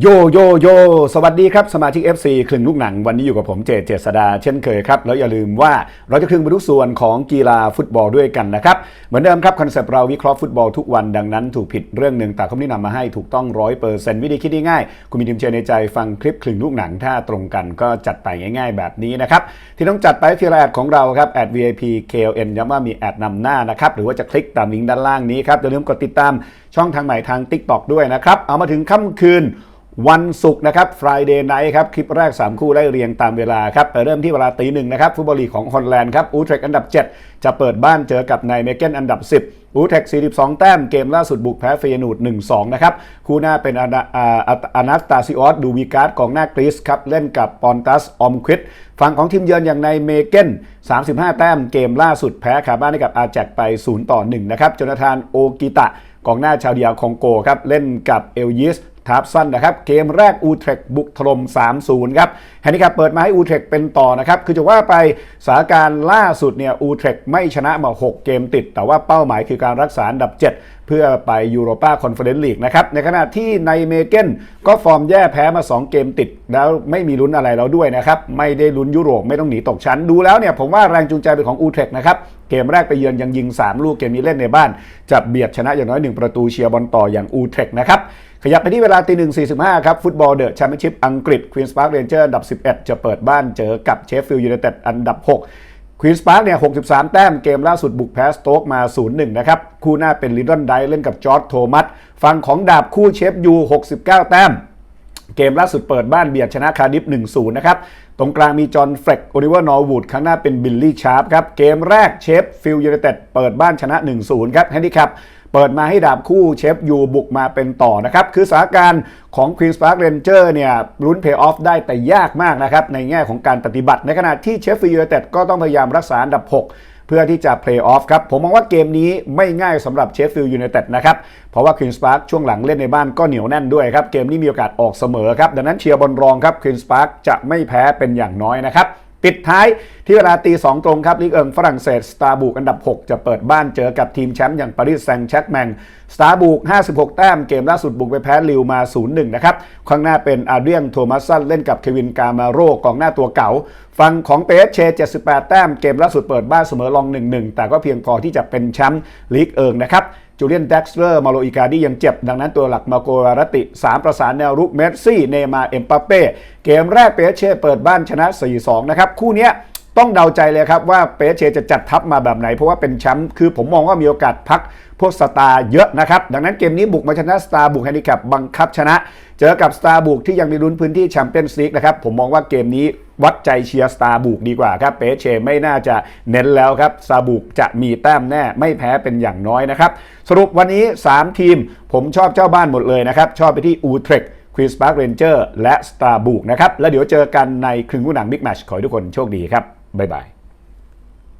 โยโยโยสวัสดีครับ สมาชิก FC คลึงลูกหนัง วันนี้อยู่กับผมเจเจษดาเช่นเคยครับ แล้วอย่าลืมว่าเราจะคลึงไปทุกส่วนของกีฬาฟุตบอลด้วยกันนะครับ เหมือนเดิมครับ คอนเซปต์เราวิเคราะห์ฟุตบอลทุกวันดังนั้นถูกผิดเรื่องหนึ่งแต่คำนี้นำมาให้ถูกต้องร้อยเปอร์เซ็นต์วิธีคิดง่ายๆคุณมีทีมเชียร์ในใจฟังคลิปคลึงลูกหนังถ้าตรงกันก็จัดไปง่าย ๆ แบบนี้นะครับที่ต้องจัดไปคือแอดของเราครับแอด VIP KLN ย้ำว่ามีแอดนำหน้านะครับหรือว่าจะคลิกตามลิงก์ด้านล่างนี้ครับอย่าลืมกดติดตามช่องทางใหม่ทาง TikTok ด้วยนะครับเอามาถึงค่ำคืน วันศุกร์นะครับ Friday Night ครับ คลิปแรก 3 คู่ไล่เรียงตามเวลาครับเริ่มที่เวลาตีหนึ่งนะครับ ฟุตบอลลีกของฮอลแลนด์ครับ อูเทรกอันดับ 7 จะเปิดบ้านเจอกับไนเมเกนอันดับ 10อูเทรก42 แต้ม เกมล่าสุดบุกแพ้เฟยนูด 1-2 นะครับ คู่หน้าเป็นอานาสตาซิออส ดูวิการ์ดกองหน้ากรีซครับ เล่นกับปอนตัส ออมควิดฝั่งของทีมเยือนอย่างไนเมเกน35 แต้ม เกมล่าสุดแพ้คาบ้านให้กับอาแจกไป 0 ต่อ 1 นะครับโจนาธานโอกิตะกองหน้าชาวเดียคองโกครับ เล่นกับเอลยิส ทาร์สั้นนะครับเกมแรกอูเทรกบุกถล่ม 3-0 ครับแฮนดิแคปเปิดมาให้อูเทรกเป็นต่อนะครับ คือจะว่าไปสถานการณ์ล่าสุดเนี่ยอูเทรกไม่ชนะมา 6 เกมติด แต่ว่าเป้าหมายคือการรักษาอันดับ 7 เพื่อไปยูโรปาคอนเฟอเรนซ์ลีกนะครับ ในขณะที่ในเมเกนก็ฟอร์มแย่แพ้มา 2 เกมติด แล้วไม่มีลุ้นอะไรแล้วด้วยนะครับ ไม่ได้ลุ้นยุโรปไม่ต้องหนีตกชั้น ดูแล้วเนี่ยผมว่าแรงจูงใจเป็นของอูเทรกนะครับ เกมแรกไปเยือนยังยิง 3 ลูกเกมนี้เล่นในบ้าน จะเบียดชนะอย่างน้อย 1 ประตูเชียร์บอลต่ออย่างอูเทรกนะครับ ขยับไปที่เวลาตีหนึ่งสี่สิบห้าครับ ฟุตบอลเดอะแชมเปี้ยนชิพอังกฤษควีนส์พาร์คเรนเจอร์อันดับ 11 จะเปิดบ้านเจอกับเชฟฟิลด์ยูไนเต็ดอันดับ 6ควีนส์พาร์คเนี่ย 63 แต้ม เกมล่าสุดบุกแพ้สโต๊กมา 0-1 นะครับ คู่หน้าเป็นลิดดอนไดเล่นกับจอร์ดโทมัส ฝั่งของดาบคู่เชฟยู 69 แต้ม เกมล่าสุดเปิดบ้านเบียดชนะคาร์ดิฟ 1-0 นะครับ ตรงกลางมีจอห์นเฟรกโอลิเวอร์นอร์วูดข้างหน้าเป็นบิลลี่ชาร์ปครับ เกมแรกเชฟฟิลยูไนเต็ดเปิดบ้านชนะ 1-0 ครับแฮนดิแคปเปิดมาให้ดาบคู่เชฟยูบุกมาเป็นต่อนะครับ คือสถานการณ์ของ Queen's Park Ranger เนี่ยลุ้นเพย์ออฟได้แต่ยากมากนะครับ ในแง่ของการปฏิบัติ ในขณะที่เชฟฟิลยูไนเต็ดก็ต้องพยายามรักษาอันดับ 6 พื่อที่จะเพลย์ออฟครับผมมองว่าเกมนี้ไม่ง่ายสำหรับเชฟฟิลด์ยูไนเต็ดนะครับ เพราะว่าควีนส์พาร์คช่วงหลังเล่นในบ้านก็เหนียวแน่นด้วยครับ เกมนี้มีโอกาสออกเสมอครับ ดังนั้นเชียร์บอลรองครับควีนส์พาร์คจะไม่แพ้เป็นอย่างน้อยนะครับปิดท้ายที่เวลาตีสองตรงครับลีกเอิงฝรั่งเศสสตาร์บุกอันดับ 6 จะเปิดบ้านเจอกับทีมแชมป์อย่างปารีสแซงต์แชร์แมงสตาร์บุก 56 แต้มเกมล่าสุดบุกไปแพ้ลิวมา 0-1 นะครับ ข้างหน้าเป็นอาเดียนโทมัสซันเล่นกับเควินกามาโรกองหน้าตัวเก่าฝั่งของเปเช78 แต้มเกมล่าสุดเปิดบ้านเสมอลอง 1-1 แต่ก็เพียงพอที่จะเป็นแชมป์ลีกเอิงนะครับจูเลียนเด็กซ์เลอร์มาโลอิกาดียังเจ็บ ดังนั้นตัวหลักมาโกวารติ 3 ประสานแนวรุกเมสซี่ เนมาร์เอ็มปาเป้เกมแรกเปเชเปิดบ้านชนะ 4-2 นะครับ คู่นี้ต้องเดาใจเลยครับว่าเปเชจะจัดทัพมาแบบไหน เพราะว่าเป็นแชมป์คือผมมองว่ามีโอกาสพักพวกสตาร์เยอะนะครับ ดังนั้นเกมนี้บุกมาชนะสตาร์บุกแฮนดิแคปบังคับชนะ เจอกับสตาร์บุกที่ยังมีลุ้นพื้นที่แชมเปี้ยนส์ลีกนะครับผมมองว่าเกมนี้ วัดใจเชียร์สตาร์บุกดีกว่าครับเปเช่ไม่น่าจะเน้นแล้วครับสตาบุกจะมีแต้มแน่ไม่แพ้เป็นอย่างน้อยนะครับ สรุปวันนี้ 3 ทีมผมชอบเจ้าบ้านหมดเลยนะครับ ชอบไปที่อูเทรกควีนส์พาร์คเรนเจอร์และสตาร์บุกนะครับ แล้วเดี๋ยวเจอกันในครึ่งผู้หนังบิ๊กแมชขอให้ทุกคนโชคดีครับ บ๊ายบาย